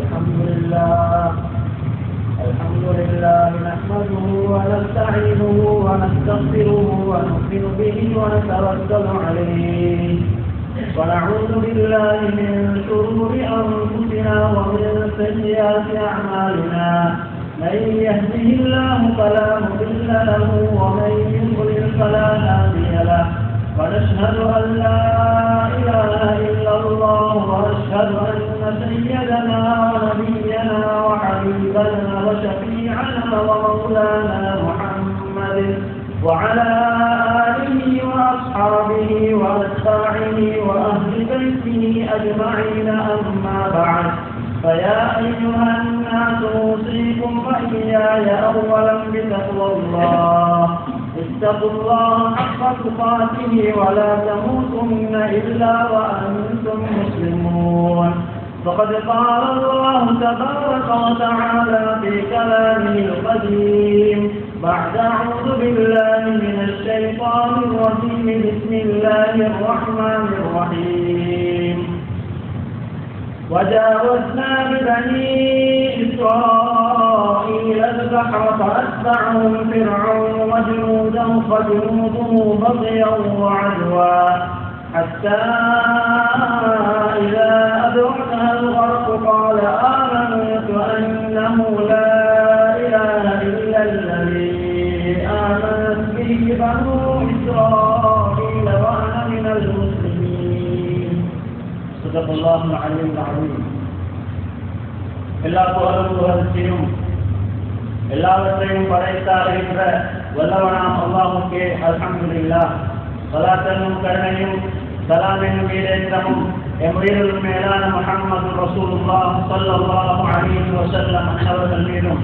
الحمد لله. الحمد لله نحمده ونستعينه ونستغفره ونؤمن به ونتوكل عليه. ونعوذ بالله من شرور أنفسنا ومن سيئات أعمالنا. من يهده الله فلا مضل له ومن يضلل فلا هادي له. ونشهد أن لا إله إلا الله وأشهد أن سيدنا ونبينا وحبيبنا وشفيعنا ومولانا محمد وعلى آله وأصحابه وأتباعه وأهل بيته أجمعين. أما بعد فيا أيها الناس أوصيكم وإياي أولا بتقوى الله. اتقوا الله حق تقاته ولا تموتن إلا وأنتم مسلمون. فقد قال الله تبارك وتعالى في كلامه القديم بعد أعوذ بالله من الشيطان الرجيم بسم الله الرحمن الرحيم. وجاوزنا ببني إسرائيل البحر فأتبعهم فرعون وجنوده فجنوده بغيا وعدوا حتى إذا قال آمنت أنه لا إله إلا الذي آمنت به بنو إسرائيل وأنا من المسلمين صدق الله العلي العظيم எல்லா புகழும் புகழ்ச்சியும் எல்லாவற்றையும் படைத்தாருகின்ற வல்லவனாம் அல்லாஹுக்கே அல்ஹம்துலில்லா சலாத்தனும் கருணையும் சலாம் என்னும் வீரேந்திரமும் يمغير الميلان محمد رسول الله صلى الله عليه وسلم அவர்கள் மீதும்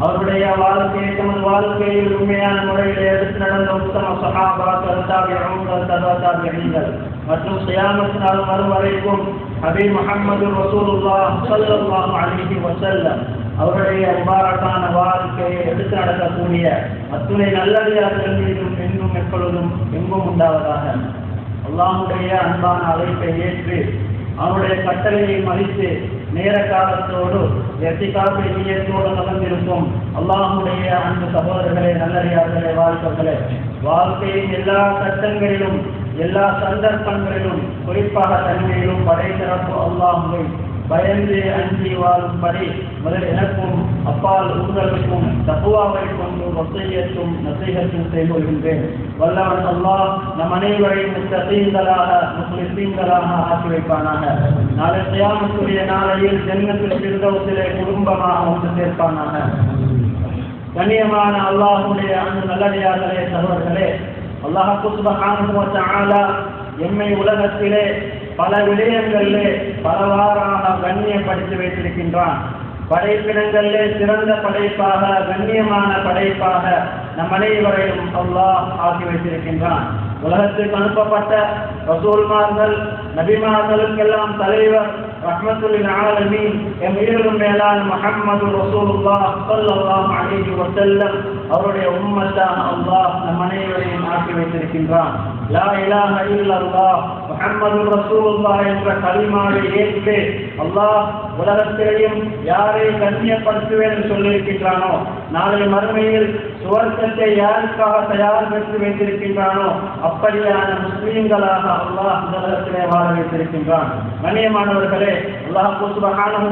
அவருடைய வாழ்க்கையை தமது வாழ்க்கையில் உண்மையான முறையில் எடுத்து நடந்த உத்தம சகாபா தாபியங்கள் தபா தாபியங்கள் மற்றும் சுயாமத்தினால் மறுவரைக்கும் அபி முகமது ரசூலுல்லா முஹம்மது அலிஹி ஸல்லல்லாஹு அவருடைய முபாரக்கான வாழ்க்கையை எடுத்து நடக்கக்கூடிய அத்துணை நல்லடியார்கள் மீதும் எங்கும் எப்பொழுதும் எங்கும் உண்டாவதாக அல்லாஹுடைய அன்பான அழைப்பை ஏற்று அவனுடைய கட்டளையை மதித்து நேர காலத்தோடு எத்திகாப்பு நீயத்தோடு நடந்திருக்கும் அல்லாஹுடைய அன்பு சகோதரர்களே நல்லறியார்களே வாழ்க்கைகளே வாழ்க்கையின் எல்லா கட்டங்களிலும் எல்லா சந்தர்ப்பங்களிலும் குறிப்பாக தன்மையிலும் படைத்தரப்பு அல்லாஹுவை பயந்து அஞ்சி வாழும்படி முதல் எனக்கும் அப்பால் உங்களுக்கும் தப்புவாவை கொண்டு வசையத்தும் நசைகத்தும் செய்து கொள்கின்றேன். வல்லவன் அல்லாஹ் நம் அனைவரையும் முத்தீங்களாக முஸ்லிம்களாக ஆக்கி வைப்பானாக. நாளை தியாமத்துடைய நாளையில் ஜென்மத்தில் பிறந்தவத்திலே குடும்பமாக ஒன்று சேர்ப்பானாக. கண்ணியமான அல்லாஹுடைய அந்த நல்லடியார்களே சகோதரர்களே அல்லாஹு சுபஹான எம்மை உலகத்திலே பல விடயங்களிலே பலவாறாக கண்ணியப்படுத்தி வைத்திருக்கின்றான். படைப்பிடங்களிலே சிறந்த படைப்பாக கண்ணியமான படைப்பாக நம் அனைவரையும் அல்லாஹ் ஆக்கி வைத்திருக்கின்றான். உலகத்துக்கு அனுப்பப்பட்ட ரசூல்மார்கள் நபிமார்களுக்கெல்லாம் தலைவர் ரஹ்மத்துல் ஆலமீன் எம் உயிரிலும் மேலான முஹம்மது ரசூலுல்லாஹ் ஸல்லல்லாஹு அலைஹி வஸல்லம் அவருடைய உம்மத்தான் அல்லாஹ் நம் அனைவரையும் ஆக்கி வைத்திருக்கின்றான். லா இலாஹ இல்லல்லாஹ் முஹம்மது ரசூலுல்லாஹ் என்ற கலிமாவை ஏற்று அல்லாஹ் உலகத்திலேயும் யாரை கண்ணியப்படுத்துவேன் என்று சொல்லியிருக்கின்றானோ நாளை மறுமையில் சுவர்க்கத்தை யாருக்காக தயார் பெற்று வைத்திருக்கின்றானோ அப்படியான முஸ்லீம்களாக அல்லாஹ் உலகத்திலே வாழ வைத்திருக்கின்றான். கண்ணியமானவர்களே அல்லாஹ் சுபஹானஹு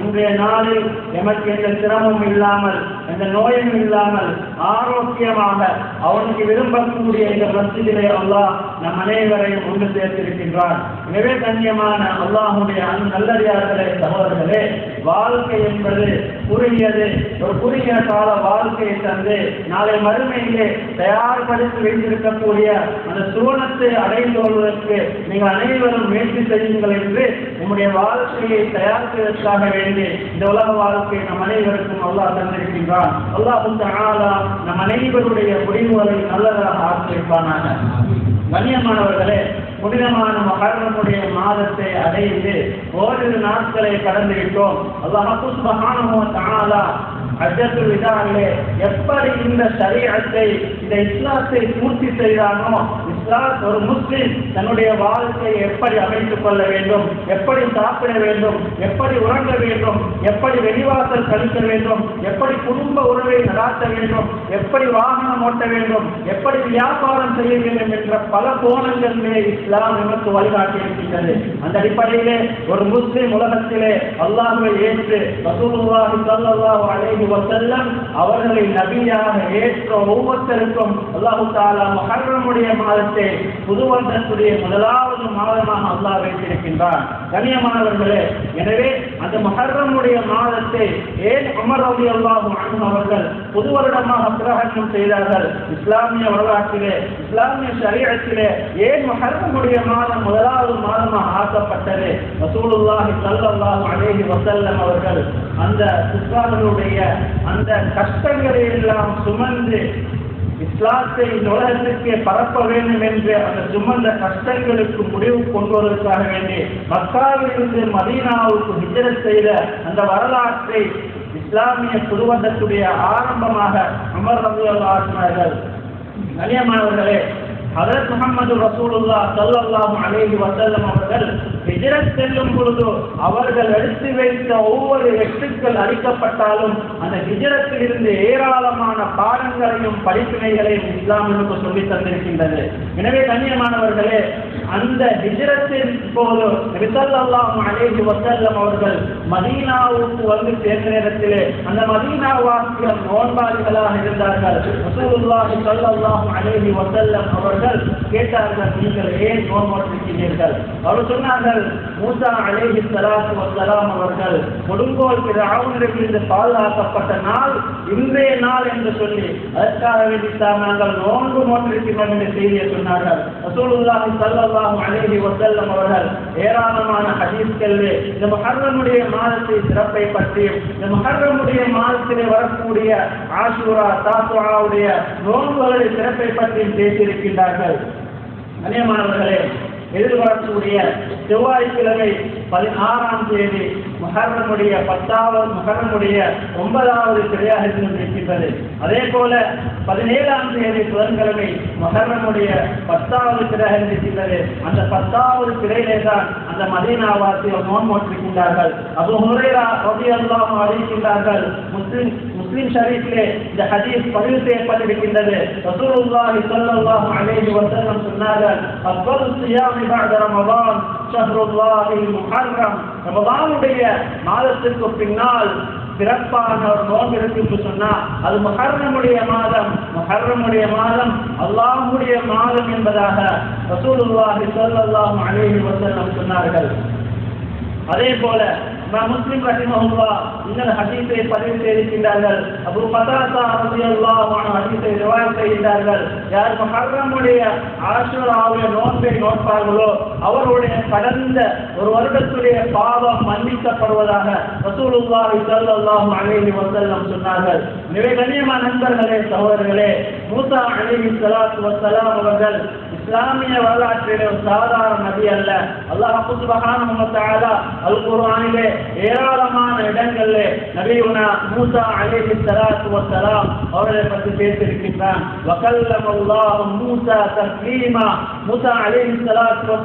இன்றைய நாளில் எமக்கு எந்த சிரமம் இல்லாமல் எந்த நோயும் இல்லாமல் ஆரோக்கியமாக அவனுக்கு விரும்பக்கூடிய இந்த மசிதிலே அல்லாஹ் நம் அனைவரையும் ஒன்று சேர்த்திருக்கின்றான். எனவே கண்ணியமான அல்லாஹுடைய அந்த நல்லடியார்களே சகோதரர்களே வாழ்க்கை என்பது குறுகியது. ஒரு குறுகிய கால வாழ்க்கையை தந்து நாளை மறுமையிலே தயார்படுத்தி வைத்திருக்கக்கூடிய அந்த சூழத்தை அடைந்து கொள்வதற்கு நீங்கள் அனைவரும் முயற்சி செய்யுங்கள் என்று உங்களுடைய வாழ்க்கையை தயார் செய்வதற்காக வேண்டி இந்த உலக வாழ்க்கை நம் அனைவருக்கும் அல்லாஹ் தந்திருக்கின்றான். அல்லாஹு தஆலா நம் அனைவருடைய முடிவுகளை நல்லதாக ஆக்கியிருப்பானாக. கண்ணியமானவர்களே புனிதமான மகரமுடைய மாதத்தை அடைந்து ஓரிரு நாட்களை கடந்து விட்டோம் அல்லாஹு சுபஹானஹு தஆலா அஜத்துல் விதாவிலே எப்படி இந்த ஷரீஅத்தை இந்த இஸ்லாத்தை பூர்த்தி செய்தானோ இஸ்லாம் ஒரு முஸ்லீம் தன்னுடைய வாழ்க்கையை எப்படி அமைத்துக் கொள்ள வேண்டும்? எப்படி சாப்பிட வேண்டும்? எப்படி உறங்க வேண்டும்? எப்படி வெளிவாசல் கழிக்க வேண்டும்? எப்படி குடும்ப உறவை நடாத்த வேண்டும்? எப்படி வாகனம் ஓட்ட வேண்டும்? எப்படி வியாபாரம் செய்ய வேண்டும் என்ற பல கோணங்களிலே இஸ்லாம் நமக்கு வழிகாட்டி இருக்கின்றது. அந்த அடிப்படையிலே ஒரு முஸ்லீம் உலகத்திலே அல்லாஹுவை ஏற்று ரசூலுல்லாஹி ஸல்லல்லாஹு அலைஹி வஸல்லம் அவர்களை நபியாக ஏற்ற ஒவ்வொருத்தருக்கும் அல்லாஹு தஆலா முஹர்ரமுடைய மாதத்தை புதுவந்தத்துடைய முதலாவது மாதமாக அல்லாஹ் வைத்திருக்கின்றான். கண்ணியமானவர்களே எனவே அந்த முஹர்ரமுடைய மாதத்தை ஏன் அமர் ரலியல்லாஹு அல்லாஹும் அவர்கள் புது வருடமாக பிரகடனம் செய்தார்கள்? இஸ்லாமிய வரலாற்றிலே இஸ்லாமிய சரீரத்திலே ஏன் முஹர்ரமுடைய மாதம் முதலாவது மாதமாக ஆக்கப்பட்டது? ரசூலுல்லாஹி ஸல்லல்லாஹு அலைஹி வஸல்லம் அவர்கள் அந்த சுற்றாளர்களுடைய அந்த கஷ்டங்களை எல்லாம் சுமந்து இஸ்லாத்தை இந்த உலகத்திற்கே பரப்ப வேண்டும் என்று அந்த சுமந்த கஷ்டங்களுக்கு முடிவு கொண்டு வருவதற்காக வேண்டி மக்காவிலிருந்து மதீனாவுக்கு விஜயம் செய்த அந்த வரலாற்றை இஸ்லாமிய புதுவந்தத்துடைய ஆரம்பமாக அமர் ரபு ஆசினார்கள் கண்ணியமானவர்களே ஹதரத் முகமது ரசூலுல்லா ஸல்லல்லாஹு அலேஹி வசல்லம் அவர்கள் ஹிஜ்ரத் செல்லும் பொழுது அவர்கள் எடுத்து வைத்த ஒவ்வொரு எட்டுக்கள் அளிக்கப்பட்டாலும் அந்த ஹிஜரத்தில் இருந்து ஏராளமான பாடங்களையும் படிப்பினைகளையும் இஸ்லாம் நமக்கு சொல்லி தந்திருக்கின்றது. எனவே கண்ணியமானவர்களே அந்த ஹிஜரத்தின் போது ரிசல்லாஹு அலைஹி வசல்லம் அவர்கள் மதீனாவுக்கு வந்து சேர்ந்த நேரத்திலே அந்த மதீனா வாசியம் நோன்பாளிகளாக இருந்தார்கள். ரசூலுல்லாஹி ஸல்லல்லாஹு அலைஹி வஸல்லம் அவர்கள் கேட்டார்கள் நீங்கள் ஏன் நோன்பட்டிருக்கிறீர்கள் அவர் சொன்னார்கள் மூசா அலேஹி சலாத்து வசலாம் அவர்கள் கொடுங்கோல் பிறஆவுனிடமிருந்து பாதுகாக்கப்பட்ட நாள் இன்றைய நாள் என்று சொல்லி அதற்காக வேண்டித்தான் நாங்கள் நோன்பு நோட்டிருக்கிறோம் என்று செய்தியை சொன்னார்கள். ரசூலுல்லாஹி சல்லாஹு அலேஹி வசல்லம் அவர்கள் ஏராளமான ஹதீஸ்களிலே இந்த முஹர்ரமுடைய மாதத்தை சிறப்பை பற்றியும் இந்த முஹர்ரமுடைய மாதத்திலே வரக்கூடிய ஆஷூரா தாசுஆவுடைய நோன்புகளின் சிறப்பை பற்றியும் பேசியிருக்கின்றார்கள். கண்ணியமானவர்களே எதிர்பார்க்கக்கூடிய செவ்வாய்க்கிழமை பதினாறாம் தேதி மகரமுடைய பத்தாவது மகரமுடைய ஒன்பதாவது திரையாக இருக்கின்றது. அதே போல பதினேழாம் தேதி புதன்கிழமை மகரமுடைய பத்தாவது திரையாக இருக்கின்றது. அந்த பத்தாவது திரையிலே தான் அந்த மதீனாவாசிகள் நோன்போற்றிருக்கின்றார்கள் அபு ஹுரைரா ரலியல்லாஹு அறிவிக்கின்றார்கள். முஸ்லிம் முஸ்லிம் ஷரீஃபிலே இந்த ஹதீஸ் பதிவு செய்யப்பட்டிருக்கின்றது. ரசூலுல்லாஹி ஸல்லல்லாஹு அலைஹி வஸல்லம் சொன்னார்கள் அஃபல் சியாமி பஅத ரமதான். ரமதானுடைய மாதத்திற்கு பின்னால் சிறப்பான ஒரு நோன்பு இருக்கு சொன்னா அது மகர்ணமுடைய மாதம். மகர்ணமுடைய மாதம் அல்லாஹுடைய மாதம் என்பதாக ரசூலுல்லாஹி ஸல்லல்லாஹு அலைஹி வஸல்லம் சொன்னார்கள். அதே போல நான் முஸ்லிம் ரஹிமஹுல்லா இந்த ஹதீஸை பதிவு செய்திருக்கின்றார்கள் அபு பதாசா ரலியல்லாஹு ஹதீஸை ரிவாய் செய்கின்றார்கள் யார் முஹர்ரமுடைய ஆஷுராவுடைய நோன்பை நோட்பார்களோ அவருடைய கடந்த ஒரு வருடத்துடைய பாவம் மன்னிக்கப்படுவதாக ரசூலுல்லாஹி ஸல்லல்லாஹு அலைஹி வஸல்லம் சொன்னார்கள் எனவே கண்ணியமான நண்பர்களே சகோதரர்களே மூசா அலைஹி ஸலாத்து வஸலாம் அவர்கள் இஸ்லாமிய வரலாற்றிலே ஒரு சாதாரண நபி அல்ல. அல்லாஹ் சுப்ஹானஹு வ தஆலா அல் குர்ஆனிலே ஏராளமான இடங்களிலே நபியுனா மூசா அலைஹி ஸலாத்து வ அவர்களை பற்றி பேசியிருக்கின்றான். வகல்லம் அல்லாஹ் மூசா தக்லீமா. மூசா அலைஹி ஸலாத்து வ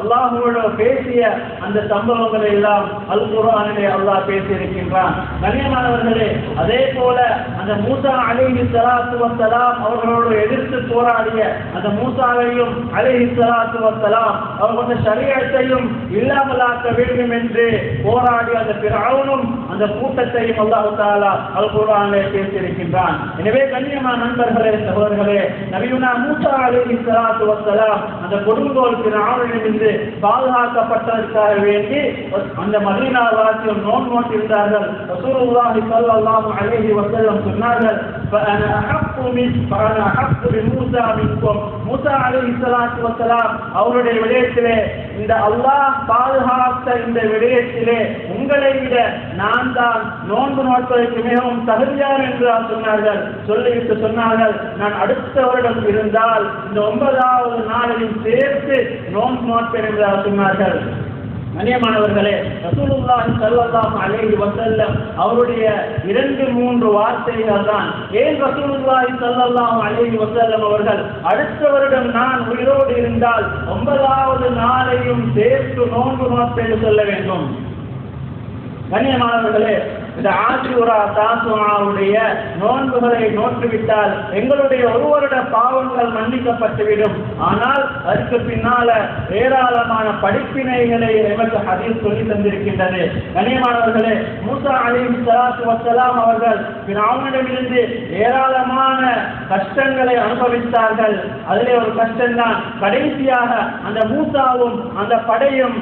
அல்லாஹோட பேசிய அந்த சம்பவங்களை எல்லாம் அல் குர்ஆனிலே அல்லாஹ் பேசியிருக்கின்றான். கண்ணியமானவர்களே அதே போல அந்த மூசா அலைஹி ஸலாத்து வ அவர்களோடு எதிர்த்து போராடிய அந்த மூசாவையும் அலைஹி ஸலாத்து வ ஸலாம் அவர்களுடைய ஷரீஅத்தையும் இல்லாமலாக்க வேண்டும் என்று போராடி அந்த பிறவுனும் அந்த கூட்டத்தையும் அல்லாஹ் தாலா அல் குர்ஆனிலே பேசியிருக்கின்றான் எனவே கண்ணியமான நண்பர்களே சகோதரர்களே நபியுனா மூசா அலைஹி ஸலாத்து வ ஸலாம் அந்த கொடுங்கோல் பிறவுனிலிருந்து பாதுகாக்கப்பட்டதற்காக வேண்டி அந்த மதீனா வாசியம் நோன் நோட்டிருந்தார்கள் ரசூலுல்லாஹி ஸல்லல்லாஹு அலைஹி வஸல்லம் சொன்னார்கள் فأنا أحق من فأنا أحق بموسى منكم மூசா அலைஹி வசலாம் அவருடைய விடயத்திலே இந்த அல்லாஹ் பாதுகாத்த இந்த விடயத்திலே உங்களை விட நான் தான் நோன்பு நோட்பதற்கு மிகவும் தகுதியார் என்று சொன்னார்கள். சொல்லிவிட்டு சொன்னார்கள் நான் அடுத்த வருடம் இருந்தால் இந்த ஒன்பதாவது நாளையும் சேர்த்து நோன்பு நோட்பேன் என்று சொன்னார்கள். கண்ணியமானவர்களே ரசூலுல்லாஹி ஸல்லல்லாஹு அலைஹி வஸல்லம் அவருடைய இரண்டு மூன்று வார்த்தைகள் தான். ஏன் ரசூலுல்லாஹி ஸல்லல்லாஹு அலைஹி வஸல்லம் அவர்கள் அடுத்த வருடம் நான் உயிரோடு இருந்தால் ஒன்பதாவது நாளையும் சேர்த்து நோன்பு நோற்பேன் சொல்ல வேண்டும். கண்ணியமானவர்களே இந்த ஆசியுரா தாசுமாவுடைய நோன்புகளை நோற்றுவிட்டால் எங்களுடைய ஒரு வருட பாவங்கள் மன்னிக்கப்பட்டுவிடும். ஆனால் அதற்கு பின்னால ஏராளமான படிப்பினைகளை எமக்கு அதில் சொல்லி தந்திருக்கின்றது. கனியமானவர்களே மூசா அலிம் சலாத்து வசலாம் அவர்கள் பிராமணிடமிருந்து ஏராளமான கஷ்டங்களை அனுபவித்தார்கள். அதிலே ஒரு கஷ்டம்தான் கடைசியாக அந்த மூசாவும் அந்த படையும்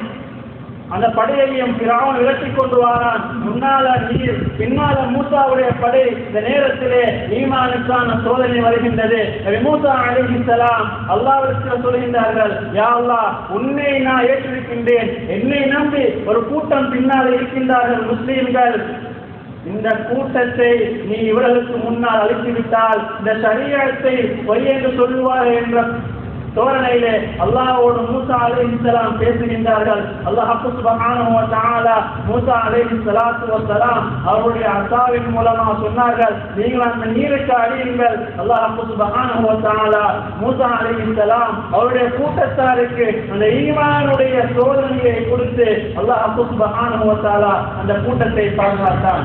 அந்த படையையும் பிராவன் விரட்டி கொண்டு வாரான். முன்னால நீர் பின்னால மூசாவுடைய படை. இந்த நேரத்திலே ஈமானுக்கான சோதனை வருகின்றது. மூசா அலைஹிஸ்ஸலாம் அல்லாவிற்கு சொல்கின்றார்கள் யா அல்லா உன்னை நான் ஏற்றிருக்கின்றேன் என்னை நம்பி ஒரு கூட்டம் பின்னால் இருக்கின்றார்கள் முஸ்லீம்கள். இந்த கூட்டத்தை நீ இவர்களுக்கு முன்னால் அழித்துவிட்டால் இந்த சரியத்தை பொய் என்று சொல்லுவார் என்ற தோரணையில அல்லாஹ்வோடு மூசா அலைஹிஸ்ஸலாம் பேசுகின்றார்கள். அல்லாஹ் சுபஹானஹு வ தஆலா மூசா அலைஹிஸ்ஸலாத்து வஸ்ஸலாம் அவருடைய அசாவின் மூலமா சொன்னார்கள் நீங்கள் அந்த நீருக்கு அடியுங்கள் அல்லாஹ் சுபஹானஹு வ தஆலா மூசா அலைஹிஸ்ஸலாம் அவருடைய கூட்டத்தாருக்கு அந்த ஈமானுடைய சோதனையை கொடுத்து அல்லாஹ் சுபஹானஹு வ தஆலா அந்த கூட்டத்தை பாதுகாத்தான்.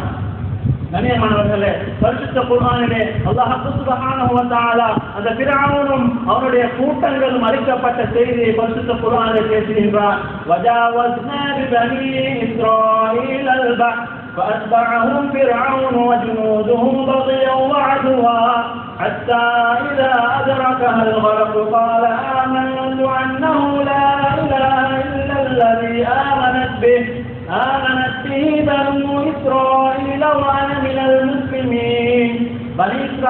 கண்ணியமானவர்களே பரிசுத்த குர்ஆனிலே அல்லாஹ் சுப்ஹானஹு வ தஆலா அந்த ஃபிரௌனும் அவனுடைய கூட்டங்களும் அழிக்கப்பட்ட செய்தியை பரிசுத்த குர்ஆனிலே பேசுகின்றான் வஜாவஸ்னா பிபனி இஸ்ராயீல் அல்பஹ் فأتبعهم فرعون وجنوده بغيا وعدوا حتى إذا أدركها الغرق قال آمنت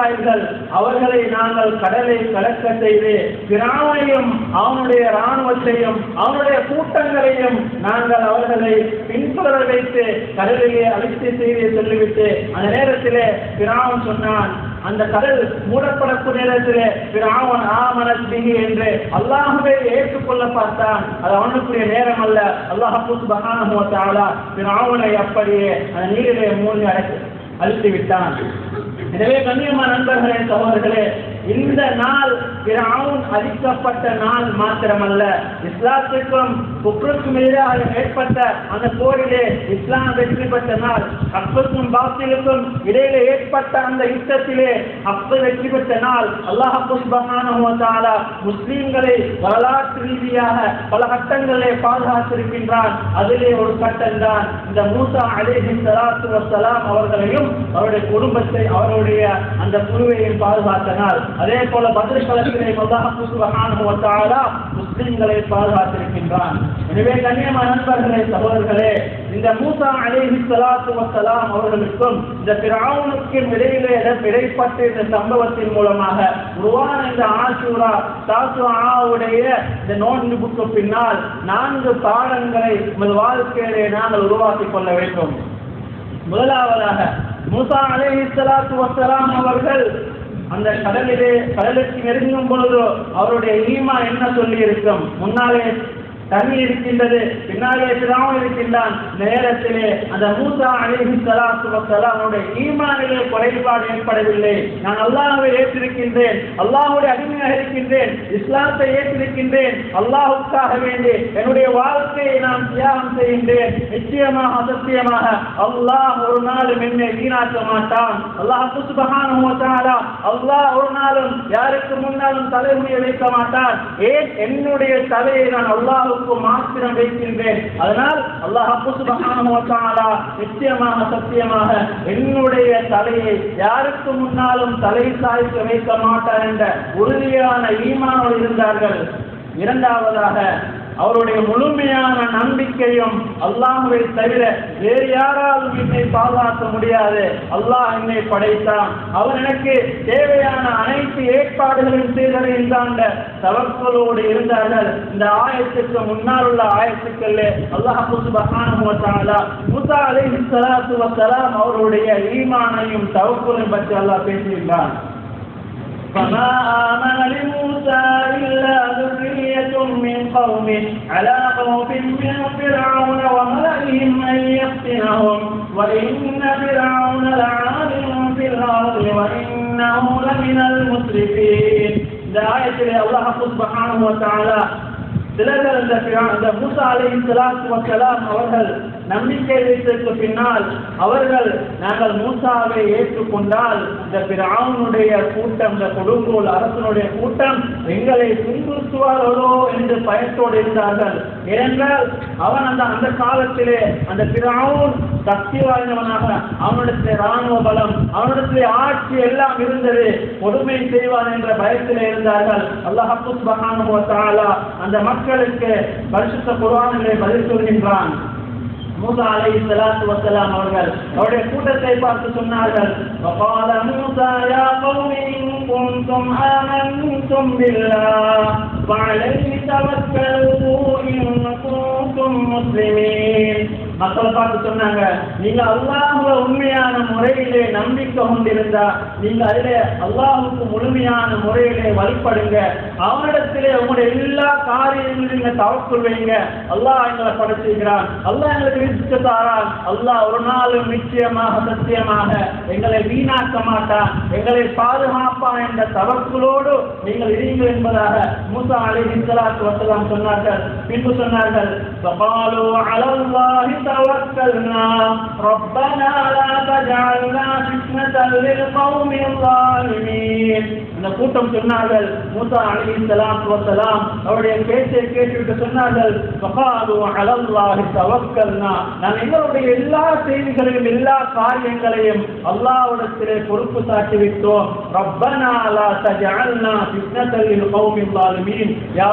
பனி அவர்களை நாங்கள் கடலை கலக்க செய்து பிரானையும் அவனுடைய இராணுவத்தையும் அவனுடைய கூட்டங்களையும் நாங்கள் அவர்களை பின்புற வைத்து கடலிலே அழித்து செய்து சொல்லிவிட்டு அந்த நேரத்திலே பிராவன் சொன்னான் அந்த கடல் மூடப்படக்கூடிய நேரத்திலே பிராவன் ஆமனத் பிஹி என்று அல்லாஹுவே ஏற்றுக்கொள்ள பார்த்தான். அது அவனுக்குரிய நேரம் அல்ல. அல்லாஹ் சுப்ஹானஹு வ பிராவனை அப்படியே அந்த நீரிலே மூழ்கி அழைத்து அழித்து விட்டான். எனவே கண்ணியமான நண்பர்களே சகோதரர்களே இந்த நாள் பிறவுன் அழிக்கப்பட்ட நாள் மாத்திரமல்ல. இஸ்லாத்திற்கும் குப்ருக்கும் எதிராக ஏற்பட்ட அந்த போரிலே இஸ்லாம் வெற்றி பெற்ற நாள். அப்புக்கும் பாத்திலுக்கும் இடையிலே ஏற்பட்ட அந்த யுத்தத்திலே அப்பு வெற்றி பெற்ற நாள். அல்லாஹ் சுபஹானஹு முஸ்லீம்களை வரலாற்று ரீதியாக பல கட்டங்களிலே பாதுகாத்திருக்கின்றான். அதிலே ஒரு கட்டம் தான் இந்த மூசா அலேஹி சலாத்து வசலாம் அவர்களையும் அவருடைய குடும்பத்தை அவருடைய அந்த குழுவையும் பாதுகாத்த நாள். அதே போல பதில் களத்திலே சுபஹானஹு வ தஆலா முஸ்லிம்களை பாதுகாத்திருக்கின்றான். எனவே கண்ணியமான நண்பர்களே சகோதரர்களே இந்த மூசா அலைஹி ஸலாத்து வஸ்ஸலாம் அவர்களுக்கும் இந்த பிராவுனுக்கும் இடையிலே இடைப்பட்ட இந்த சம்பவத்தின் மூலமாக உருவான இந்த ஆசூரா தாசுஆவுடைய இந்த நோன்பு பின்னால் நான்கு பாடங்களை நமது வாழ்க்கையிலே நாங்கள் உருவாக்கிக் கொள்ள வேண்டும். முதலாவதாக மூசா அலைஹி ஸலாத்து வஸ்ஸலாம் அவர்கள் அந்த கடலிலே கடலுக்கு நெருங்கும் பொழுது அவருடைய ஈமா என்ன சொல்லி இருக்கும் முன்னாலே தண்ணி இருக்கின்றது பின்னாலே பிராவன் இருக்கின்றான். நேரத்திலே அந்த மூசா அலிஹி சலாத்து வசலாமுடைய ஈமானிலே குறைபாடு ஏற்படவில்லை. நான் அல்லாஹாவை ஏற்றிருக்கின்றேன் அல்லாஹுடைய அடிமையாக இருக்கின்றேன் இஸ்லாத்தை ஏற்றிருக்கின்றேன் அல்லாஹுக்காக வேண்டி என்னுடைய வாழ்க்கையை நான் தியாகம் செய்கின்றேன். நிச்சயமாக அசத்தியமாக அல்லாஹ் ஒரு நாளும் என்னை வீணாக்க மாட்டான். அல்லாஹ் சுபஹானஹு வ அல்லாஹ் ஒரு நாளும் யாருக்கு முன்னாலும் தலைமுறையை வைக்க மாட்டான். ஏன்? என்னுடைய தலையை நான் அல்லாஹுக்கு மாத்திரம் வைக்கின்றேன். அதனால் அல்லாஹ் சுபஹானஹு வ நிச்சயமாக சத்தியமாக என்னுடைய தலையை யாருக்கு முன்னாலும் தலை சாய்க்க வைக்க மாட்டார் என்ற உறுதியான ஈமானோடு இருந்தார்கள். இரண்டாவதாக அவருடைய முழுமையான நம்பிக்கையும் அல்லாஹுவை தவிர வேறு யாராலும் என்னை பாதுகாக்க முடியாது. அல்லாஹ் என்னை படைத்தான். அவர் எனக்கு தேவையான அனைத்து ஏற்பாடுகளையும் செய்தறிந்தாண்ட தவக்கலோடு இருந்தார்கள் இந்த ஆயத்துக்கு முன்னால் உள்ள ஆயத்துக்களே அல்லாஹ் சுபஹானஹு வ தஆலா மூசா அலைஹி ஸலாத்து வ ஸலாம் அவருடைய ஈமானையும் தவக்கலையும் பற்றி அல்லாஹ் பேசுகின்றான் فما آمن لموسى إلا ذرية من قومه على خوف من فرعون وملئهم أن يفتنهم وإن فرعون لعال في الأرض وإنه لمن المسرفين இந்த ஆயத்திலே அல்லாஹ் சுப்ஹானஹு வ தஆலா சிலர்கள் இந்த பிர- இந்த மூசா அலைஹி ஸலாத்து வஸலாம் அவர்கள் நம்பிக்கை வைத்ததற்கு பின்னால் அவர்கள் நாங்கள் மூசாவை ஏற்றுக்கொண்டால் இந்த பிராவனுடைய கூட்டம் இந்த கொடுங்கோல் அரசனுடைய கூட்டம் எங்களை துன்புறுத்துவார்களோ என்று பயத்தோடு இருந்தார்கள். ஏனென்றால் அவன் அந்த அந்த காலத்திலே அந்த பிராவுன் சக்தி வாய்ந்தவனாக அவனிடத்திலே ராணுவ பலம் அவனிடத்திலே ஆட்சி எல்லாம் இருந்தது கொடுமை செய்வான் என்ற பயத்தில் இருந்தார்கள். அல்லாஹ் சுப்ஹானஹு அந்த மக்களுக்கு பரிசுத்த குர்ஆனிலே பதில் சொல்கின்றான். மூசா அலை சலாத்து வசலாம் அவர்கள் அவருடைய கூட்டத்தை பார்த்து சொன்னார்கள். وقال موسى يا قوم إن كنتم آمنتم بالله وعليه توكلوا إن كنتم مسلمين மக்கள் பார்த்து சொன்னாங்க நீங்க அல்லாஹுவ உண்மையான முறையிலே நம்பிக்கை கொண்டிருந்தா நீங்க அதிலே அல்லாஹுக்கு முழுமையான முறையிலே வழிபடுங்க அவனிடத்திலே உங்களுடைய எல்லா காரியங்களையும் நீங்க தவக்குள் வைங்க அல்லாஹ் எங்களை படைச்சிருக்கிறான் அல்லாஹ் எங்களுக்கு ரிஸ்க் தாரான் அல்லாஹ் ஒரு நாளும் நிச்சயமாக சத்தியமாக எங்களை வீணாக்க மாட்டான் எங்களை பாதுகாப்பான் என்ற தவக்குளோடு நீங்கள் இருங்கள் என்பதாக மூசா அலைஹி ஸலாத்து வஸலாம் சொன்னார்கள் பின்பு சொன்னார்கள் فقالوا على الله توكلنا ربنا لا تجعلنا فتنة للقوم الظالمين இந்த கூட்டம் சொன்னார்கள் மூசா அலி சலாம் வசலாம் அவருடைய பேச்சை கேட்டுவிட்டு சொன்னார்கள் நான் எங்களுடைய எல்லா செய்திகளையும் எல்லா காரியங்களையும் அல்லாவிடத்திலே பொறுப்பு சாட்டி விட்டோம் ரப்பனா லா தஜஅல்னா ஃபித்னத்தல் லில் கௌமில் ஸாலிமீன். யா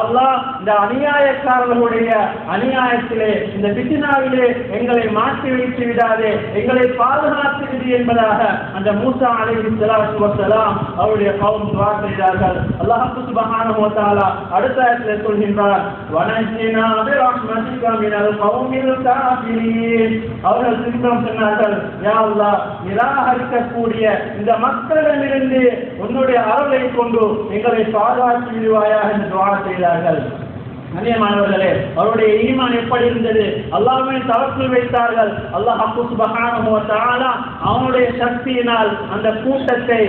இந்த அநியாயக்காரர்களுடைய அநியாயத்திலே இந்த பித்னாவிலே எங்களை மாற்றி வைத்து விடாதே எங்களை பாதுகாத்து விடு என்பதாக அந்த மூசா அலைஹிஸ்ஸலாத்து வஸலாம் அவருடைய கௌம் செய்தார்கள் அல்லாஹ் சுப்ஹானஹு வ தஆலா அடுத்த ஆயத்திலே சொல்கின்றார் வனஜினா பிரஹ்மதிக மினல் கௌமில் காஃபிரீன். அவர்கள் திரும்பவும் சொன்னார்கள் யா அல்லாஹ் நிராகரிக்கக்கூடிய இந்த மக்களிடமிருந்து உன்னுடைய அருளை கொண்டு எங்களை பாதுகாத்து விடுவாயாக என்று துஆ செய்தார்கள். கண்ணியமானவர்களே அவருடைய ஈமான் எப்படி இருந்தது? அல்லாமே தவத்தில் வைத்தார்கள். அல்லாஹ் அப்பு சுபகான தஆலா அவனுடைய சக்தியினால் அந்த கூட்டத்தை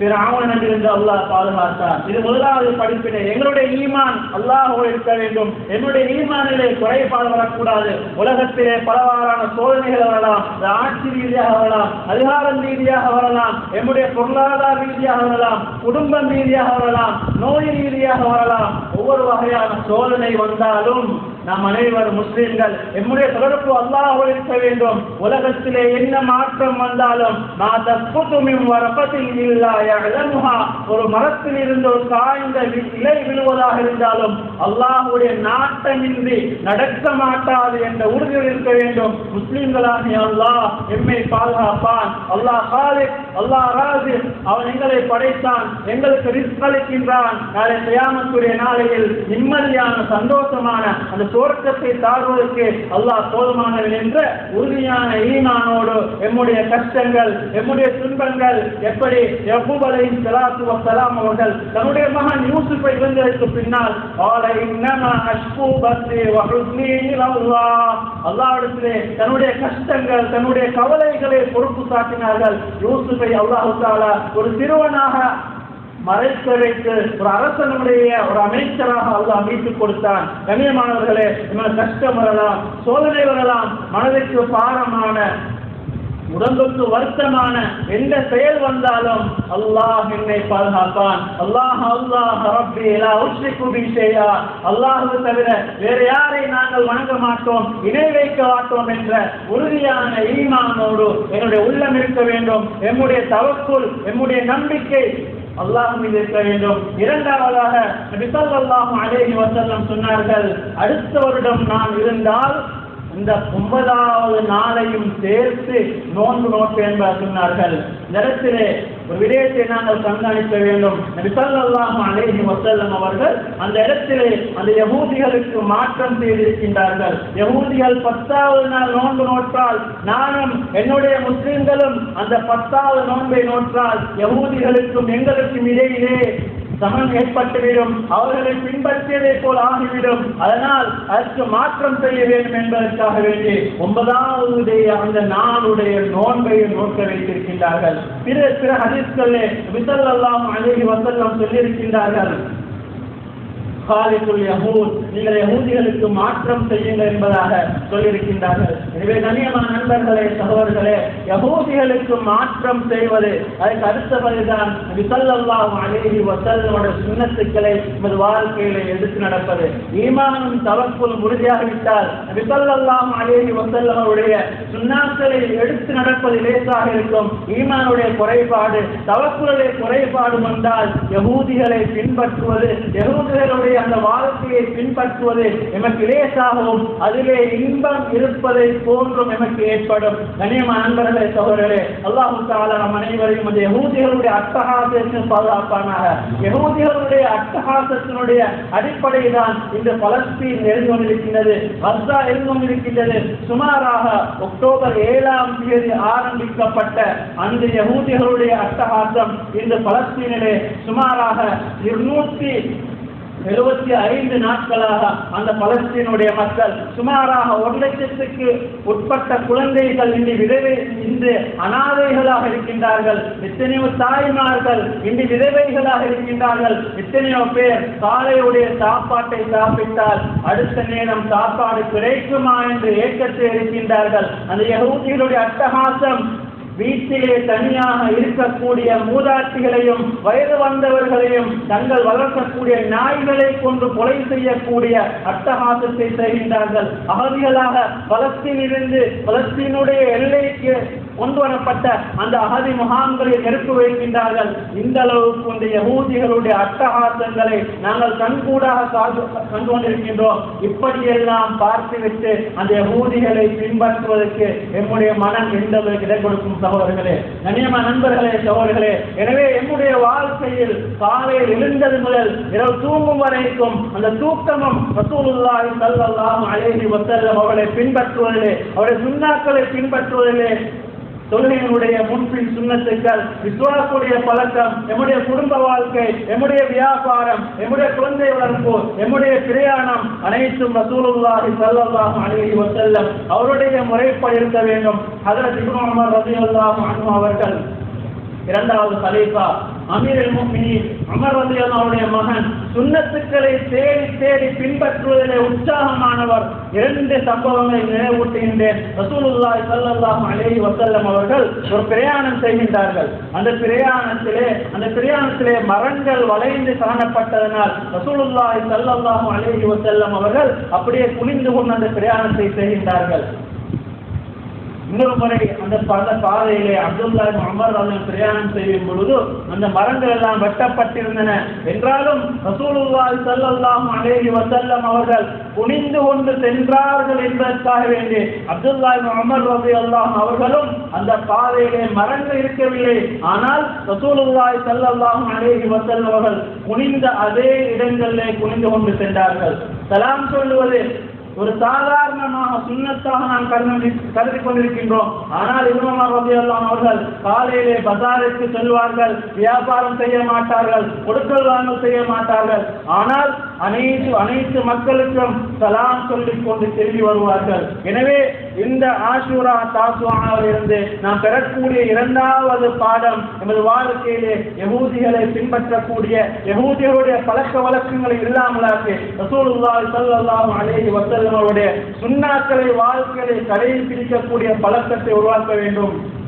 பிராவணனிலிருந்து அல்லாஹ் பாதுகாத்தார் இது முதலாவது படிப்பினை. எங்களுடைய ஈமான் அல்லாஹோடு இருக்க வேண்டும். என்னுடைய ஈமானிலே குறைபாடு வரக்கூடாது. உலகத்திலே பலவாறான சோதனைகள் வரலாம். ஆட்சி ரீதியாக வரலாம். அதிகாரம் ரீதியாக வரலாம். எம்முடைய பொருளாதார ரீதியாக வரலாம். குடும்பம் ரீதியாக வரலாம். நோய் ரீதியாக வரலாம். ஒவ்வொரு வகையான சோதனை வந்தாலும் நாம் அனைவரும் முஸ்லிம்கள். எம்முடைய தொடர்பு அல்லாஹ் இருக்க வேண்டும். உலகத்திலே என்ன மாற்றம் வந்தாலும் நான் தற்புத்துமின் வரப்பத்தில் இல்லா ஒரு மரத்தில் இருந்து ஒரு காய்ந்த இலை விழுவதாக இருந்தாலும் அல்லாஹுடைய நாட்டமின்றி நடக்க மாட்டாது என்ற உறுதியில் இருக்க வேண்டும். முஸ்லிம்களாக அல்லாஹ் எம்மை பாதுகாப்பான். அல்லாஹ் காலிக் அல்லாஹ் ராஜி அவன் எங்களை படைத்தான் எங்களுக்கு ரிஸ்க் அளிக்கின்றான். நாளை கியாமத்துடைய நாளையில் நிம்மதியான சந்தோஷமான அந்த சுவர்க்கத்தை தாழ்வதற்கு அல்லாஹ் போதுமானவன் என்ற உறுதியான ஈமானோடு எம்முடைய கஷ்டங்கள் எம்முடைய துன்பங்கள் எப்படி யக்கூப் செலாத்து ஸலாத்து அவர்கள் தன்னுடைய மகன் யூசுஃபை இருந்ததற்கு பின்னால் ஆலை இன்னமா அஷ்கு பஸ்ரி வ ஹுஸ்னி இலல்லாஹ் தன்னுடைய கஷ்டங்கள் தன்னுடைய கவலைகளை பொறுப்பு சாட்டினார்கள். யூசுஃபை அல்லாஹு ஒரு சிறுவனாக மறைக்க வைத்து ஒரு அரசனுடைய ஒரு அமைச்சராக அல்லாஹ் மீட்டுக் கொடுத்தான். கண்ணியமானவர்களே இவன் கஷ்டம் வரலாம் சோதனை வரலாம் மனதிற்கு பாரமான உடம்புக்கு வருத்தமான எந்த செயல் வந்தாலும் அல்லாஹ் என்னை பாதுகாப்பான். அல்லாஹ் அல்லாஹ் ரப்பி லா உஷ்ரிகு பி ஷைஆ. அல்லாஹ்வை தவிர வேறு யாரை நாங்கள் வணங்க மாட்டோம் இணை வைக்க மாட்டோம் என்ற உறுதியான ஈமானோடு என்னுடைய உள்ளம் இருக்க வேண்டும். எம்முடைய தவக்குள் எம்முடைய நம்பிக்கை அல்லாஹ் மீது இருக்க வேண்டும். இரண்டாவதாக நபி அலேஹி வசல்லம் சொன்னார்கள் அடுத்த வருடம் நான் இருந்தால் இந்த ஒன்பதாவது நாளையும் சேர்த்து நோன்பு நோட்டு என்பார் சொன்னார்கள். இந்த ஒரு விடயத்தை நாங்கள் கண்காணிக்க வேண்டும். நபி அலேஹி வசல்லம் அவர்கள் அந்த இடத்திலே அந்த யகூதிகளுக்கு மாற்றம் செய்திருக்கின்றார்கள். யகூதிகள் பத்தாவது நாள் நோன்பு நோற்றால் நானும் என்னுடைய முஸ்லிம்களும் அந்த பத்தாவது நோன்பை நோற்றால் யகூதிகளுக்கும் எங்களுக்கும் இடையிலே சமம் ஏற்பட்டுவிடும். அவர்களை பின்பற்றியதை போல் ஆகிவிடும். அதனால் அதற்கு மாற்றம் செய்ய வேண்டும் என்பதற்காக வேண்டி ஒன்பதாவது அந்த நாளுடைய நோன்பையும் நோக்க வைத்திருக்கின்றார்கள். பிற பிற ஹதீஸ்களே விசல்லாம் அழகி வசல்லம் சொல்லியிருக்கின்றார்கள். காலிக்குள் யஹூத் நீங்கள் யகூதிகளுக்கு மாற்றம் செய்யுங்கள் என்பதாக சொல்லியிருக்கின்றார்கள். எனவே கண்ணியமான நண்பர்களே சகோதரர்களே யகூதிகளுக்கு மாற்றம் செய்வது அதற்கு அடுத்தபடிதான் விசல்லாஹ் அழகி வசல்லோட சுண்ணத்துக்களை நமது வாழ்க்கையில எடுத்து நடப்பது. ஈமானும் தவக்குள் உறுதியாகிவிட்டால் விசல்லாஹ் அலேஹி வசல்லவருடைய சுண்ணாக்களை எடுத்து நடப்பது லேசாக இருக்கும். ஈமானுடைய குறைபாடு தவக்குடைய குறைபாடு வந்தால் யகூதிகளை பின்பற்றுவது யகூதிகளுடைய அந்த வாழ்க்கையை பின்பற்றுவது எமக்கு லேசாகவும் அதிலே இன்பம் இருப்பதை போன்றும் எமக்கு ஏற்படும். கண்ணியமான நண்பர்களே சகோதரர்களே அல்லாஹு தாலா நம் அனைவரையும் அந்த யகூதிகளுடைய அட்டகாசத்தின் பாதுகாப்பானாக. யகூதிகளுடைய அட்டகாசத்தினுடைய அடிப்படை தான் இந்த பலஸ்தீன் எழுந்து கொண்டிருக்கின்றது. கஸ்ஸா எழுந்து கொண்டிருக்கின்றது. சுமாராக அக்டோபர் ஏழாம் தேதி ஆரம்பிக்கப்பட்ட அந்த யகூதிகளுடைய அட்டகாசம் இந்த பலஸ்தீனிலே சுமாராக இருநூற்றி எழுபத்தி ஐந்து நாட்களாக அந்த பலஸ்தீனுடைய மக்கள் சுமாராக ஒரு லட்சத்துக்கு உட்பட்ட குழந்தைகள் இன்று விதவை இன்று அனாதைகளாக இருக்கின்றார்கள். எத்தனையோ தாய்மார்கள் இன்று விதவைகளாக இருக்கின்றார்கள். எத்தனையோ பேர் காலையுடைய சாப்பாட்டை சாப்பிட்டால் அடுத்த நேரம் சாப்பாடு கிடைக்குமா என்று ஏக்கத்தில் இருக்கின்றார்கள். அந்த யகூதிகளுடைய அட்டகாசம் வீட்டிலே தனியாக இருக்கக்கூடிய மூதாட்டிகளையும் வயது வந்தவர்களையும் தங்கள் வளர்க்கக்கூடிய நாய்களை கொண்டு கொலை செய்யக்கூடிய அட்டகாசத்தை செய்கின்றார்கள் அகதிகளாக பலஸ்தீனிலிருந்து பலஸ்தீனுடைய எல்லைக்கு கொண்டு வரப்பட்ட அந்த அகதி முகாம்களை நெருப்பு வைக்கின்றார்கள். இந்த அளவுக்கு இந்த யகூதிகளுடைய அட்டகாசங்களை நாங்கள் கண்கூடாக காது- கண்டு கொண்டிருக்கின்றோம் இப்படியெல்லாம் பார்த்துவிட்டு அந்த யகூதிகளை பின்பற்றுவதற்கு எம்முடைய மனம் எந்த அளவுக்கு இடம் கொடுக்கும் சகோதரர்களே? கண்ணியமா நண்பர்களே சகோதரர்களே எனவே எம்முடைய வாழ்க்கையில் காலையில் எழுந்தது முதல் இரவு தூங்கும் வரைக்கும் அந்த தூக்கமும் ரசூலுல்லாஹி ஸல்லல்லாஹு அலைஹி வஸல்லம் அவர்களை பின்பற்றுவதிலே அவருடைய சுண்ணாக்களை பின்பற்றுவதிலே தொழுகையினுடைய முன்பின் சுண்ணத்துக்கள் விசுவாசுடைய பழக்கம் எம்முடைய குடும்ப வாழ்க்கை எம்முடைய வியாபாரம் எம்முடைய குழந்தை வளர்ப்பு எம்முடைய பிரயாணம் அனைத்தும் ரசூலுல்லாஹி சல்லல்லாஹு அலைஹி வஸல்லம் அவருடைய முறைப்படி இருக்க வேண்டும். ஹஜரத் இப்னு உமர் ரலியல்லாஹு அன்ஹு அவர்கள் இரண்டாவது கலீஃபா அமீர் முஃமினீன் அவருடைய மகன் சுண்ணத்துக்களை தேடி தேடி பின்பற்றுவதிலே உற்சாகமானவர். இரண்டு சம்பவங்களை நினைவூட்டுகின்றேன். ரசூலுல்லாஹி ஸல்லல்லாஹு அலைஹி வஸல்லம் அவர்கள் ஒரு பிரயாணம் செய்கின்றார்கள். அந்த பிரயாணத்திலே அந்த பிரயாணத்திலே மரங்கள் வளைந்து காணப்பட்டதனால் ரசூலுல்லாய் ஸல்லல்லாஹு அலைஹி வசல்லம் அவர்கள் அப்படியே குனிந்து கொண்டு அந்த பிரயாணத்தை செய்கின்றார்கள். இன்னொரு முறை அந்த பல பாதையிலே அப்துல்லா அமர் அவர்கள் பிரயாணம் செய்யும் பொழுது அந்த மரங்கள் எல்லாம் வெட்டப்பட்டிருந்தன. என்றாலும் ரசூலுல்லாஹி ஸல்லல்லாஹு அலைஹி வஸல்லம் அவர்கள் குனிந்து கொண்டு சென்றார்கள் என்பதற்காக வேண்டி அப்துல்லா அமர் ரலியல்லாஹு அவர்களும் அந்த பாதையிலே மரங்கள் இருக்கவில்லை. ஆனால் ரசூலுல்லாஹி ஸல்லல்லாஹு அலைஹி வஸல்லம் அவர்கள் குனிந்த அதே இடங்களிலே குனிந்து கொண்டு சென்றார்கள். சலாம் சொல்லுவது ஒரு சாதாரணமாக சுண்ணத்தாக நாம் கருதி கருதி கொண்டிருக்கின்றோம் ஆனால் இமாம் ரலியல்லாஹு அவர்கள் காலையிலே பஜாருக்கு செல்வார்கள் வியாபாரம் செய்ய மாட்டார்கள் கொடுக்கல் வாங்கல் செய்ய மாட்டார்கள். ஆனால் அனைத்து அனைத்து மக்களுக்கும் சலாம் சொல்லிக் கொண்டு திரும்பி வருவார்கள். எனவே இந்த ஆஷூரா தாசுவானில் இருந்து நாம் பெறக்கூடிய இரண்டாவது பாடம் எமது வாழ்க்கையிலே யகூதிகளை பின்பற்றக்கூடிய யகூதிகளுடைய பழக்க வழக்கங்களை இல்லாமலாக்கி ரசூலுல்லாஹி ஸல்லல்லாஹு அலைஹி வஸல்லம் அவருடைய சுண்ணாக்களை வாழ்க்கையை கடைபிடிக்கக்கூடிய பழக்கத்தை உருவாக்க வேண்டும்.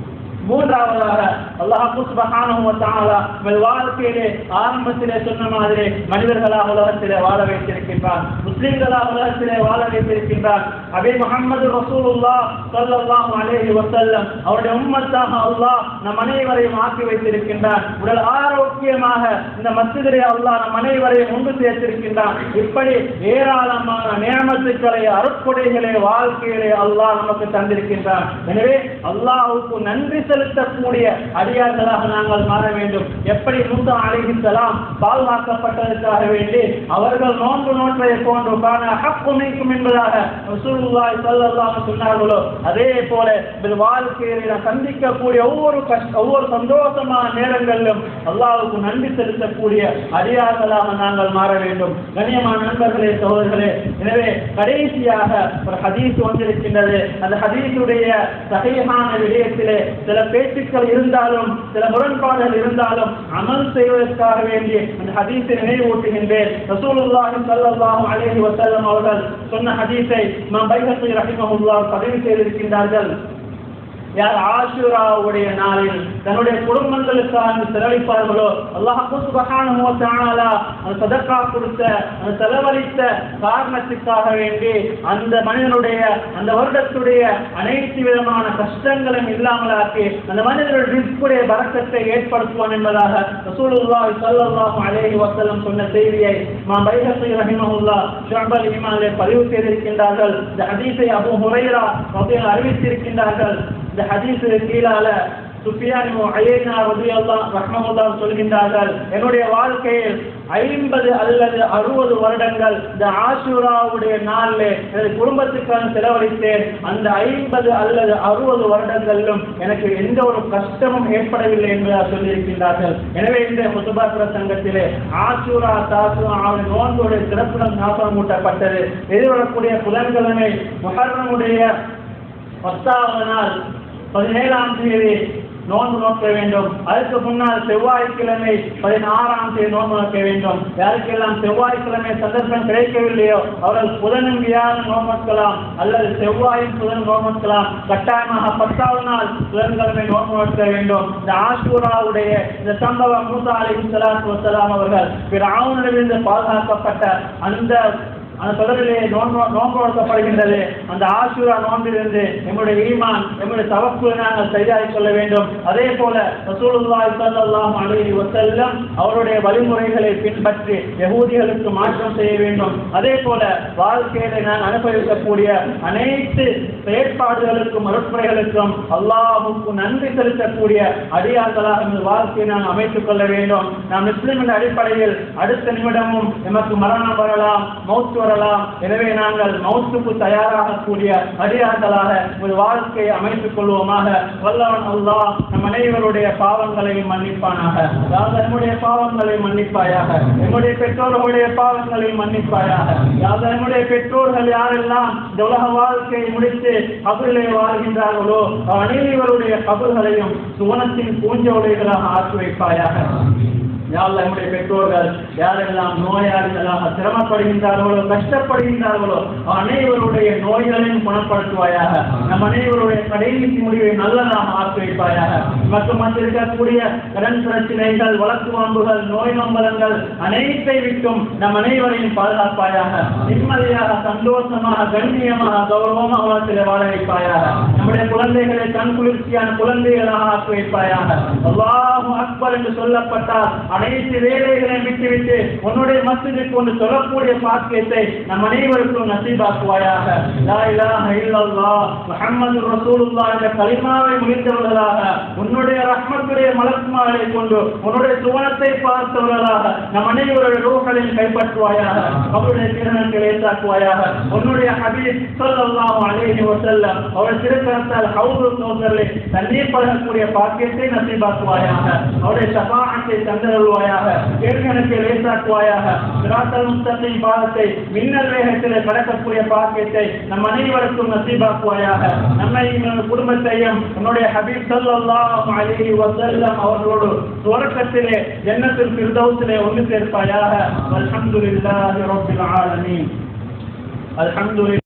மூன்றாவதாக அல்லாஹ் சுப்ஹானஹு வ தஆலா வாழ்க்கையிலே ஆரம்பத்திலே சொன்ன மாதிரி மனிதர்களாக உலகத்திலே வாழ வைத்திருக்கின்றார் முஸ்லிம்களாக உலகத்திலே வாழ வைத்திருக்கின்றார் அபே முகமது ரசூலுல்லா ஸல்லல்லாஹு அலைஹி வஸல்லம் அவருடைய உம்மத்தாக அல்லாஹ் நம் அனைவரையும் ஆக்கி வைத்திருக்கின்றார் உடல் ஆரோக்கியமாக இந்த மஸ்ஜிதிலே அல்லாஹ் நம் அனைவரையும் ஒன்று சேர்த்திருக்கின்றார் இப்படி ஏராளமான நியமத்துக்களை அருட்கொடைகளை வாழ்க்கையிலே அல்லாஹ் நமக்கு தந்திருக்கின்றார் எனவே அல்லாஹுக்கு நன்றி செலுத்தக்கூடிய அடியார்களாக நாங்கள் மாற வேண்டும். எப்படி மூசா அழைகின்றலாம் பாதுகாக்கப்பட்டதற்காக வேண்டி அவர்கள் நோன்பு நோற்றதை போன்று காண ஹக்குமைக்கும் என்பதாக ரசூலுல்லாஹி ஸல்லல்லாஹு சொன்னார்களோ அதே போல இந்த வாழ்க்கையில் நாம் சந்திக்கக்கூடிய ஒவ்வொரு கஷ்ட ஒவ்வொரு சந்தோஷமான நேரங்களிலும் அல்லாஹ்வுக்கு நன்றி செலுத்தக்கூடிய அடியார்களாக நாங்கள் மாற வேண்டும். கண்ணியமான நண்பர்களே சகோதரர்களே எனவே கடைசியாக ஒரு ஹதீஸ் வந்திருக்கின்றது. அந்த ஹதீஸுடைய சகையான விடயத்திலே சில பேச்சுக்கள் இருந்தாலும் சில முரண்பாடுகள் இருந்தாலும் அமல் செய்வதற்காக வேண்டி அந்த ஹதீஸை நினைவூட்டுகின்றேன். ரசூலுல்லாஹி ஸல்லல்லாஹு அலைஹி வஸல்லம் அவர்கள் சொன்ன ஹதீஸை இமாம் பைஹகி ரஹிமஹுல்லாஹ் பதிவு செய்திருக்கின்றார்கள். யார் ஆஷுராவுடைய நாளில் தன்னுடைய குடும்பங்களுக்காக செலவழிப்பார்களோ அல்லாஹு சுபஹானஹு வ அந்த சதக்கா கொடுத்த அந்த செலவழித்த காரணத்துக்காக வேண்டி அந்த மனிதனுடைய அந்த வருடத்துடைய அனைத்து விதமான கஷ்டங்களும் இல்லாமலாக்கி அந்த மனிதனுடைய ரிஸ்குடைய பறக்கத்தை ஏற்படுத்துவான் என்பதாக ரசூலுல்லா சல்லாஹ் அலேஹி வசலம் சொன்ன செய்தியை மா பைரசை ரஹிமஹுல்லா ஷுஅபல் இமாலே பதிவு செய்திருக்கின்றார்கள். இந்த ஹதீஸை அபு ஹுரைரா அறிவித்திருக்கின்றார்கள். இந்த ஹதீஸுக்கு கீழால சுஃபியான் அய்யனா ரலியல்லாஹு ரஹ்மஹுல்லாஹ் சொல்கின்றார்கள் என்னுடைய வாழ்க்கையில் ஐம்பது அல்லது அறுபது வருடங்கள் இந்த ஆஷுராவுடைய நாளில் எனது குடும்பத்துக்காக செலவழித்தேன். அந்த ஐம்பது அல்லது அறுபது வருடங்களிலும் எனக்கு எந்த ஒரு கஷ்டமும் ஏற்படவில்லை என்பதாக சொல்லியிருக்கின்றார்கள். எனவே இந்த முசுபாத்திர சங்கத்திலே ஆஷூரா தாசு அவன் நோன்புடைய சிறப்புடன் ஞாபகம் மூட்டப்பட்டது. எதிர்வரக்கூடிய புதன்கிழமை முஹர்ரமுடைய பத்தாவது நாள் பதினேழாம் தேதி நோன்பு நோக்க வேண்டும். அதுக்கு முன்னால் செவ்வாய்க்கிழமை பதினாறாம் தேதி நோன்பு நோக்க வேண்டும். யாருக்கெல்லாம் செவ்வாய்க்கிழமை சந்தர்ப்பம் கிடைக்கவில்லையோ அவர்கள் புதனும் வியாழன் நோன்பக்கலாம் அல்லது செவ்வாயும் புதன் நோன்பக்கலாம் கட்டாயமாக பத்தாவது நாள் புதன்கிழமை நோன்பு நோக்க வேண்டும். இந்த ஆசூராவுடைய இந்த சம்பவம் மூசா அலி சலாத்து வசலாம் அவர்கள் பிற ஆவணிலிருந்து பாதுகாக்கப்பட்ட அந்த அந்த தொடரிலே நோன்பு நோன்பு அந்த ஆசூரா நோன்பிலிருந்து எங்களுடைய ஈமான் எங்களுடைய தவக்குகளை நாங்கள் சரியாகிக் கொள்ள வேண்டும். அதே போல ரசூலுல்லாஹி ஸல்லல்லாஹு அலைஹி வஸல்லம் அவருடைய வழிமுறைகளை பின்பற்றி யகூதிகளுக்கு மாற்றம் செய்ய வேண்டும். அதே போல வாழ்க்கையில நான் அனுபவிக்கக்கூடிய அனைத்து செயற்பாடுகளுக்கும் மறுப்புரைகளுக்கும் அல்லாஹுக்கு நன்றி செலுத்தக்கூடிய அடியார்களாக இந்த வாழ்க்கையை நான் அமைத்துக் கொள்ள வேண்டும். நாம் முஸ்லிம் என்ற அடிப்படையில் அடுத்த நிமிடமும் எமக்கு மரணம் வரலாம் மௌத்து கொள்ளலாம். எனவே நாங்கள் மௌத்துக்கு தயாராகக்கூடிய அடியார்களாக ஒரு வாழ்க்கையை அமைத்துக் கொள்வோமாக. வல்லவன் அல்லாஹ் நம் அனைவருடைய பாவங்களையும் மன்னிப்பானாக. யார் நம்முடைய பாவங்களை மன்னிப்பாயாக? நம்முடைய பெற்றோர்களுடைய பாவங்களை மன்னிப்பாயாக. யார் நம்முடைய பெற்றோர்கள் யாரெல்லாம் இந்த உலக வாழ்க்கையை முடித்து கபிலே வாழ்கின்றார்களோ அனைவருடைய கபல்களையும் சுவனத்தின் பூஞ்சோலைகளாக ஆக்கி வைப்பாயாக. யார் நம்முடைய பெற்றோர்கள் யாரெல்லாம் நோயாளிகளாக சிரமப்படுகின்றார்களோ கஷ்டப்படுகின்றார்களோ அனைவருடைய நோய்களையும் குணப்படுத்துவாயாக. நம் அனைவருடைய கடைசி முடிவை நல்லதாக ஆக்கி வைப்பாயாக மற்றும் இருக்கக்கூடிய கடன் பிரச்சனைகள் வழக்கு வாம்புகள் நோய் நம்பலங்கள் அனைத்தை விட்டும் நம் அனைவரையும் பாதுகாப்பாயாக. நிம்மதியாக சந்தோஷமாக கண்ணியமாக கௌரவமாக வாழ்க்கையில வாழ வைப்பாயாக. நம்முடைய குழந்தைகளை கண் குளிர்ச்சியான குழந்தைகளாக ஆக்கி வைப்பாயாக அல்லாஹு அக்பர் என்று சொல்லப்பட்டால் அனைத்து வேலைகளை விட்டுவிட்டு உன்னுடைய மசிதிற்கு ஒன்று சொல்லக்கூடிய பாக்கியத்தை நம் அனைவருக்கும் நசீபாக்குவாயாக. லா இலாஹ இல்லல்லாஹ். முஹம்மது ரசூலுல்லாஹ் என்ற கலிமாவை முடிந்தவர்களாக உன்னுடைய ரஹ்மத்துடைய மலக்குமாரை கொண்டு உன்னுடைய சுவனத்தை பார்த்தவர்களாக நம் அனைவருடைய ரூகளையும் கைப்பற்றுவாயாக அவருடைய திறனங்களை ஏற்றாக்குவாயாக. உன்னுடைய ஹபீப் ஸல்லல்லாஹு அலைஹி வஸல்லம் அவருடைய திருக்கரத்தால் ஹவுது சோதரலை தண்ணீர் பழகக்கூடிய பாக்கியத்தை நசீபாக்குவாயாக. அவருடைய ஷபாஅத்தை தந்தருள்வாயாக. ஏற்கனவே லேசாக்குவாயாக சிராத்தல் முஸ்தகிம் பாதத்தை மின்னல் வேகத்தில் கடக்கக்கூடிய பாக்கியத்தை நம் அனைவருக்கும் நசீபாக்குவாயாக. நம்மை குடும்பத்தையும் நம்முடைய ஹபீப் ஸல்லல்லாஹு அலைஹி வஸல்லம் அவர்களோடு சுவர்க்கத்திலே ஜன்னத்துல் ஃபிர்தௌஸிலே ஒன்று சேர்ப்பாயாக. அல்ஹம்துலில்லாஹி ரப்பில் ஆலமீன். அல்ஹம்துலில்லாஹ்